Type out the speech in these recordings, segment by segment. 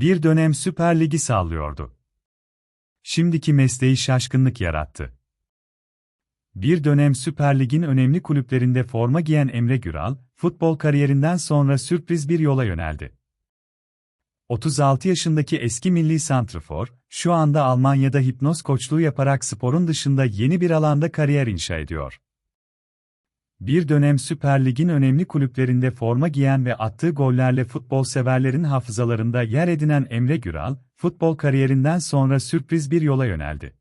Bir dönem Süper Lig'i sallıyordu. Şimdiki mesleği şaşkınlık yarattı. Bir dönem Süper Lig'in önemli kulüplerinde forma giyen Emre Güral, futbol kariyerinden sonra sürpriz bir yola yöneldi. 36 yaşındaki eski milli santrfor, şu anda Almanya'da hipnoz koçluğu yaparak sporun dışında yeni bir alanda kariyer inşa ediyor. Bir dönem Süper Lig'in önemli kulüplerinde forma giyen ve attığı gollerle futbol severlerin hafızalarında yer edinen Emre Güral, futbol kariyerinden sonra sürpriz bir yola yöneldi.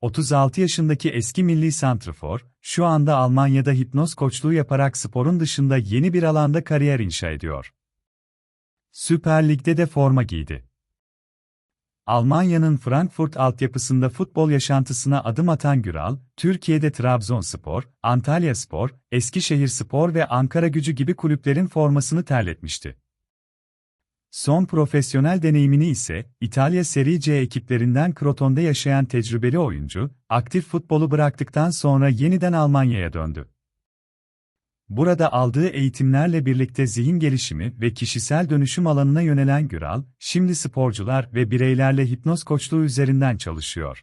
36 yaşındaki eski milli santrfor, şu anda Almanya'da hipnoz koçluğu yaparak sporun dışında yeni bir alanda kariyer inşa ediyor. Süper Lig'de de forma giydi. Almanya'nın Frankfurt altyapısında futbol yaşantısına adım atan Güral, Türkiye'de Trabzonspor, Antalyaspor, Eskişehirspor ve Ankara Gücü gibi kulüplerin formasını terletmişti. Son profesyonel deneyimini ise İtalya Serie C ekiplerinden Croton'da yaşayan tecrübeli oyuncu, aktif futbolu bıraktıktan sonra yeniden Almanya'ya döndü. Burada aldığı eğitimlerle birlikte zihin gelişimi ve kişisel dönüşüm alanına yönelen Güral, şimdi sporcular ve bireylerle hipnoz koçluğu üzerinden çalışıyor.